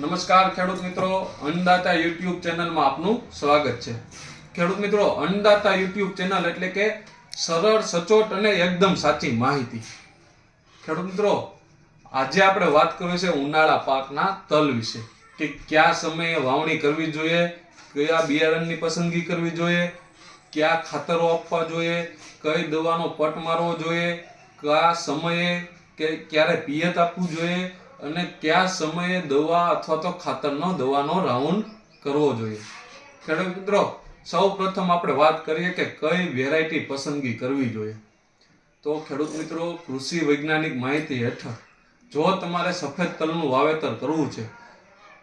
નમસ્કાર ખેડૂત મિત્રો, અન્નદાતા યુટ્યુબ ચેનલમાં આપનું સ્વાગત છે. ખેડૂત મિત્રો, અન્નદાતા યુટ્યુબ ચેનલ એટલે કે સરળ, સચોટ અને એકદમ સાચી માહિતી. ખેડૂત મિત્રો, આજે આપણે વાત કરવી છે ઉનાળા પાકના તલ વિશે કે કયા સમયે વાવણી કરવી જોઈએ, કયા બિયારણની પસંદગી કરવી જોઈએ, કયા ખાતરો આપવા જોઈએ, કઈ દવાનો પટ મારવો જોઈએ, કયા સમયે કે ક્યારે પિયત આપવું જોઈએ અને કયા સમયે દવા અથવા તો ખાતરનો દવાનો રાઉન્ડ કરવો જોઈએ? ખેડૂત મિત્રો, સૌ પ્રથમ આપણે વાત કરીએ કે કઈ વેરાયટી પસંદગી કરવી જોઈએ? તો ખેડૂત મિત્રો, કૃષિ વૈજ્ઞાનિક માહિતી હેઠળ, જો તમારે સફેદ તલનું વાવેતર કરવું છે,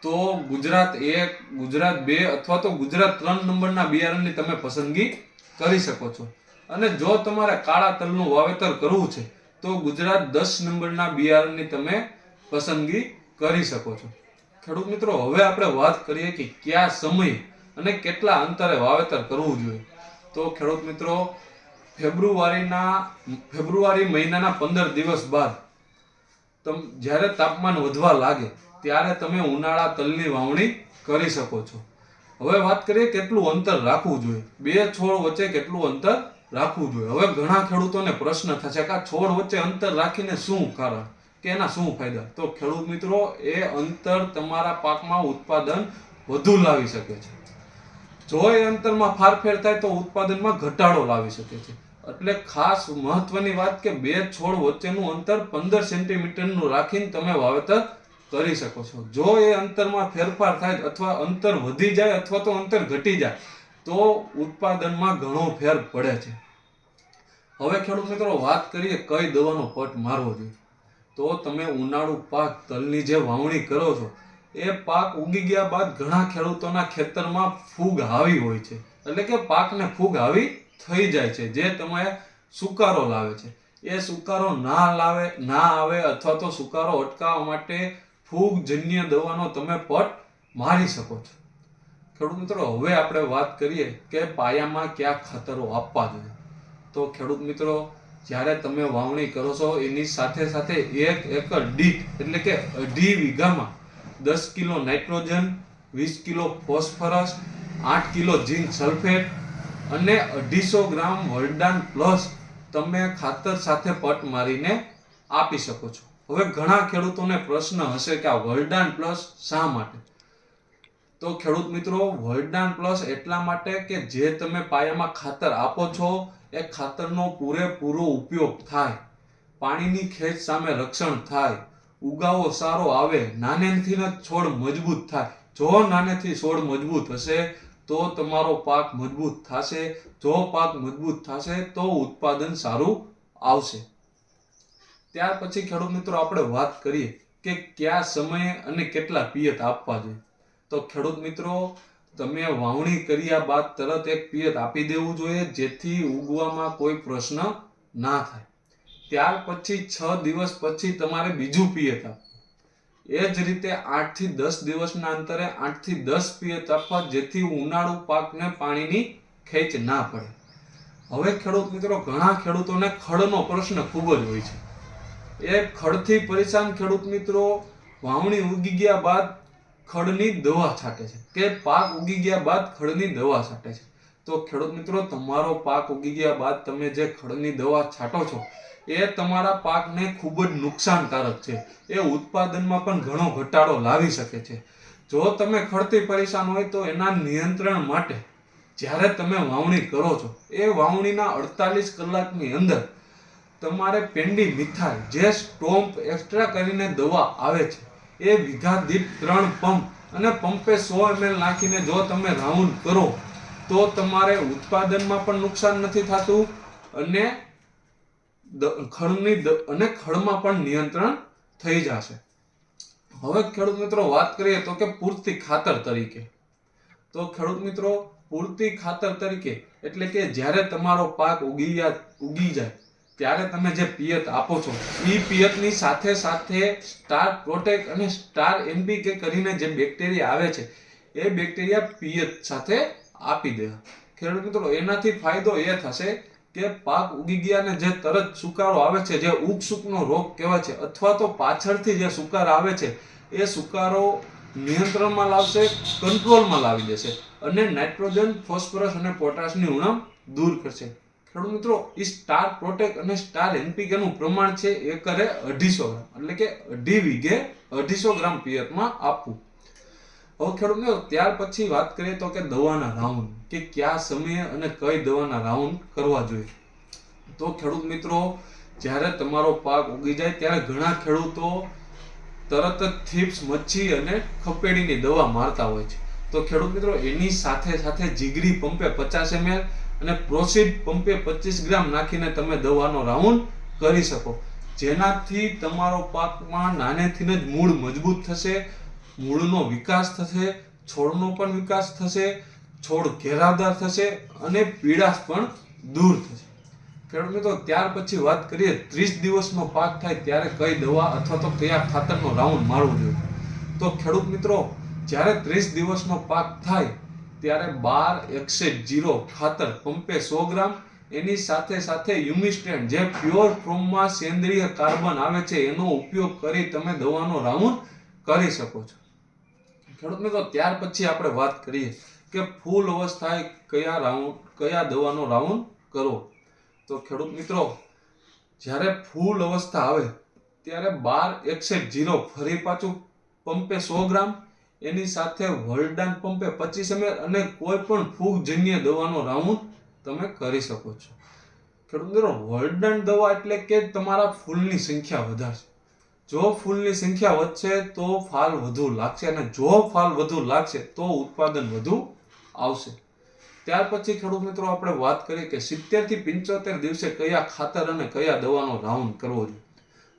તો ગુજરાત એક, ગુજરાત બે અથવા તો ગુજરાત ત્રણ નંબરના બિયારણની તમે પસંદગી કરી શકો છો. અને જો તમારે કાળા તલનું વાવેતર કરવું છે, તો ગુજરાત દસ નંબરના બિયારણની તમે પસંદગી કરી શકો છો. ખેડૂત મિત્રો, હવે આપણે વાત કરીએ કે કયા સમય અને કેટલા અંતરે વાવેતર કરવું જોઈએ. તો ખેડૂત મિત્રો, ફેબ્રુઆરીના, ફેબ્રુઆરી મહિનાના પંદર દિવસ બાદ તમ, જ્યારે તાપમાન વધવા લાગે, ત્યારે તમે ઉનાળા તલની વાવણી કરી શકો છો. હવે વાત કરીએ કેટલું અંતર રાખવું જોઈએ. બે છોડ વચ્ચે કેટલું અંતર રાખવું જોઈએ. હવે ઘણા ખેડૂતોને પ્રશ્ન થશે કે આ છોડ વચ્ચે અંતર રાખીને શું કારણ? કે એના શું ફાયદા? તો ખેડૂત મિત્રો, એ અંતર તમારા પાકમાં ઉત્પાદન વધુ લાવી શકે છે. જો એ અંતરમાં ફારફેર થાય તો ઉત્પાદનમાં ઘટાડો લાવી શકે છે. એટલે ખાસ મહત્વની વાત કે બે છોડ વચ્ચેનું અંતર પંદર સેન્ટીમીટરનું રાખીને તમે વાવેતર કરી શકો છો. જો એ અંતરમાં ફેરફાર થાય અથવા અંતર વધી જાય અથવા તો અંતર ઘટી જાય, તો ઉત્પાદનમાં ઘણો ફેર પડે છે. હવે ખેડૂત મિત્રો, વાત કરીએ કઈ દવાનો પટ મારવો જોઈએ? તો તમે ઉનાળુ પાક તલની જે વાવણી કરો છો, એ પાક ઉગી ગયા બાદ ઘણા ખેડૂતોના ખેતરમાં ફૂગ આવી હોય છે. એટલે કે પાકને ફૂગ આવી થઈ જાય છે, જે તમે સુકારો લાવે છે. એ સુકારો ના લાવે, ના આવે અથવા તો સુકારો અટકાવવા માટે ફૂગજન્ય દવાનો તમે પટ મારી શકો છો. ખેડૂત મિત્રો, હવે આપણે વાત કરીએ કે પાયામાં કયા ખાતરો આપવા જોઈએ. તો ખેડૂત મિત્રો જ્યારે તમે વાવણી કરો છો, એની સાથે સાથે એક એકર દીઠ એટલે કે અઢી વીઘામાં દસ કિલો નાઇટ્રોજન, વીસ કિલો ફોસ્ફરસ, આઠ કિલો ઝીંક સલ્ફેટ અને અઢીસો ગ્રામ વરદાન પ્લસ તમે ખાતર સાથે પટ મારીને આપી શકો છો. હવે ઘણા ખેડૂતોને પ્રશ્ન હશે કે આ વરદાન પ્લસ શા માટે? તો ખેડૂત મિત્રો વરદાન પ્લસ એટલા માટે કે જે તમે પાયામાં ખાતર આપો છો, એ ખાતરનો પૂરેપૂરો ઉપયોગ થાય. પાણીની ખેંચ સામે રક્ષણ થાય. ઉગાવો સારો આવે. નાનેથી જ છોડ મજબૂત થાય. જો નાનેથી છોડ મજબૂત હશે, તો તમારો પાક મજબૂત થશે. જો પાક મજબૂત થશે, તો ઉત્પાદન સારું આવશે. ત્યાર પછી ખેડૂત મિત્રો, આપણે વાત કરીએ કે કયા સમયે અને કેટલા પિયત આપવા જોઈએ. તો ખેડૂત મિત્રો, તમે વાવણી કર્યા બાદ તરત એક પિયત આપી દેવું જોઈએ, જેથી ઉગવામાં કોઈ પ્રશ્ન ના થાય. ત્યાર પછી છ દિવસ પછી તમારે બીજું પિયત આપવું. એ જ રીતે આઠથી દસ દિવસના અંતરે આઠથી દસ પિયત આપવા, જેથી ઉનાળુ પાકને પાણીની ખેંચ ના પડે. હવે ખેડૂત મિત્રો, ઘણા ખેડૂતોને ખડનો પ્રશ્ન ખૂબ જ હોય છે. એ ખડથી પરેશાન ખેડૂત મિત્રો, વાવણી ઉગી ગયા બાદ ખડની દવા છાંટે છે. કે પાક ઉગી ગયા બાદ ખડની દવા છાંટે છે. તો ખેડૂત મિત્રો, તમારો પાક ઉગી ગયા બાદ તમે જે ખડની દવા છાંટો છો, એ તમારા પાકને ખૂબ જ નુકસાનકારક છે. એ ઉત્પાદનમાં પણ ઘણો ઘટાડો લાવી શકે છે. જો તમે ખડતી પરેશાન હોય તો એના નિયંત્રણ માટે જ્યારે તમે વાવણી કરો છો, એ વાવણીના અડતાલીસ કલાકની અંદર તમારે પેન્ડી મિથાઇલ જે સ્ટોમ્પ એક્સ્ટ્રા કરીને દવા આવે છે એ વીઘા દીઠ ત્રણ પંપ. અને પંપે સો એમએલ નાખીને જો તમે રાઉન્ડ કરો, તો તમારે ઉત્પાદનમાં પણ નુકસાન નથી થતું અને ખળની અને ખડમાં પણ નિયંત્રણ થઈ જશે. હવે ખેડૂત મિત્રો વાત કરીએ તો કે પૂરતી ખાતર તરીકે. તો ખેડૂત મિત્રો, પૂરતી ખાતર તરીકે એટલે કે જ્યારે તમારો પાક ઉગી ઉગી જાય ત્યારે તમે જે પિયત આપો છો એ પિયતની સાથે સાથે સ્ટાર પ્રોટેક અને સ્ટાર એનપીકે કરીને જે બેક્ટેરિયા આવે છે, એ બેક્ટેરિયા પિયત સાથે આપી દે. ખેડૂત મિત્રો, એનાથી ફાયદો એ થશે કે પાક ઉગી ગયા ને જે તરત સુકારો આવે છે, જે ઉગસુકનો રોગ કહેવાય છે, અથવા તો પાછળથી જે સુકાર આવે છે, એ સુકારો નિયંત્રણમાં લાવશે કંટ્રોલમાં લાવી દેશે અને નાઇટ્રોજન ફોસ્ફરસ અને પોટાશની ઉણપ દૂર કરશે. ખેડૂત મિત્રો એ સ્ટાર પ્રોટેક અને સ્ટાર એનપીકે નું પ્રમાણ છે એકરે અઢીસો ગ્રામ. એટલે કે અઢી વીઘે અઢીસો ગ્રામ પિયતમાં આપવું. હવે ખેડૂત મિત્રો, ત્યાર પછી વાત કરીએ તો કે દવાના રાઉન્ડ કે કયા સમયે અને કઈ દવાના રાઉન્ડ કરવા જોઈએ? તો ખેડૂત મિત્રો, જ્યારે તમારો પાક ઉગી જાય, ત્યારે ઘણા ખેડૂતો તરત જ થીપ્સ, મચ્છી અને ખપેડીની દવા મારતા હોય છે. તો ખેડૂત મિત્રો, એની સાથે સાથે જીગરી પંપે પચાસ ml અને પ્રોસીડ પંપે પચીસ ગ્રામ નાખીને તમે દવાનો રાઉન્ડ કરી શકો. જેનાથી તમારો પાકમાં નાનેથી જ મૂળ મજબૂત થશે, મૂળનો વિકાસ થશે, છોડનો પણ વિકાસ થશે, છોડ ઘેરાવદાર થશે અને પીડાશ પણ દૂર થશે. ખેડૂત મિત્રો, ત્યાર પછી વાત કરીએ ત્રીસ દિવસનો પાક થાય ત્યારે કઈ દવા અથવા તો કયા ખાતરનો રાઉન્ડ મારવો જોઈએ. તો ખેડૂત મિત્રો, જ્યારે ત્રીસ દિવસનો પાક થાય ત્યારે બાર એકસેટ જીરો ખાતર પંપે સો ગ્રામ. એની સાથે સાથે યુમિસ્ટેન જે પ્યોર ફોર્મમાં સેન્દ્રિય કાર્બન આવે છે, એનો ઉપયોગ કરી તમે દવાનો રાઉન્ડ કરી શકો છો. ખેડૂત મિત્રો, ત્યાર પછી આપણે વાત કરીએ કે ફૂલ અવસ્થાએ કયા રાઉન્ડ, કયા દવાનો રાઉન્ડ કરવો. તો ખેડૂત મિત્રો, જ્યારે ફૂલ અવસ્થા આવે, ત્યારે બાર એકસેટ જીરો ફરી પાછું પંપે સો ગ્રામ એની સાથે વરદાન પંપે પચીસ ml અને કોઈ પણ ફૂગજન્ય દવાનો રાઉન્ડ તમે કરી શકો છો. ખેડૂત મિત્રો, વરદાન દવા એટલે કે તમારા ફૂલની સંખ્યા વધારશે. જો ફૂલની સંખ્યા વધશે તો ફાલ વધુ લાગશે અને જો ફાલ વધુ લાગશે તો ઉત્પાદન વધુ આવશે. ત્યાર પછી ખેડૂત મિત્રો, આપણે વાત કરીએ કે સિત્તેરથી પંચોતેર દિવસે કયા ખાતર અને કયા દવાનો રાઉન્ડ કરવો જોઈએ?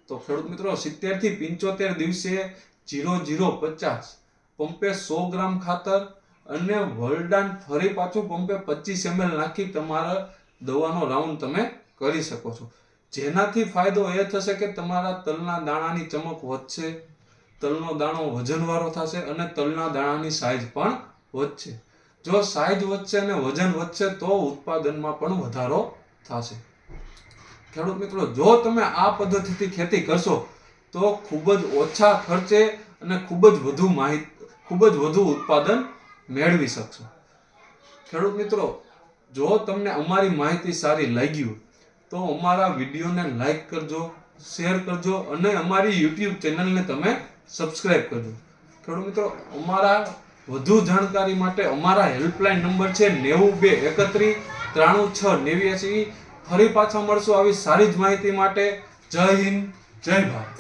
તો ખેડૂત મિત્રો, સિત્તેરથી પંચોતેર દિવસે જીરો જીરો પચાસ પંપે સો ગ્રામ ખાતર અને વરદાન ફરી પાછું પંપે પચીસ એમએલ નાખી તમારા દવાનો રાઉન્ડ તમે કરી શકો છો. જેનાથી ફાયદો એ થશે કે તમારા તલના દાણાની ચમક વધશે, તલનો દાણો વજનવાળો થશે અને તલના દાણાની સાઈઝ પણ વધશે. જો સાઈઝ વધશે અને વજન વધશે તો ઉત્પાદનમાં પણ વધારો થશે. ખેડૂત મિત્રો, જો તમે આ પદ્ધતિથી ખેતી કરશો તો ખૂબ જ ઓછા ખર્ચે અને ખૂબ જ વધુ માહિતી ખૂબ જ વધુ ઉત્પાદન મેળવી શકશો. ખેડૂત મિત્રો, જો તમને અમારી માહિતી સારી લાગી હોય, તો અમારા વિડીયોને લાઈક કરજો, શેર કરજો અને અમારી યુટ્યુબ ચેનલને તમે સબસ્ક્રાઈબ કરજો. ખેડૂત મિત્રો, અમારા વધુ જાણકારી માટે અમારા હેલ્પલાઇન નંબર છે નેવું બે એકત્રીસ ત્રાણું છ નેવ્યાસી. ફરી પાછા મળશું આવી સારી જ માહિતી માટે. જય હિન્દ, જય ભારત.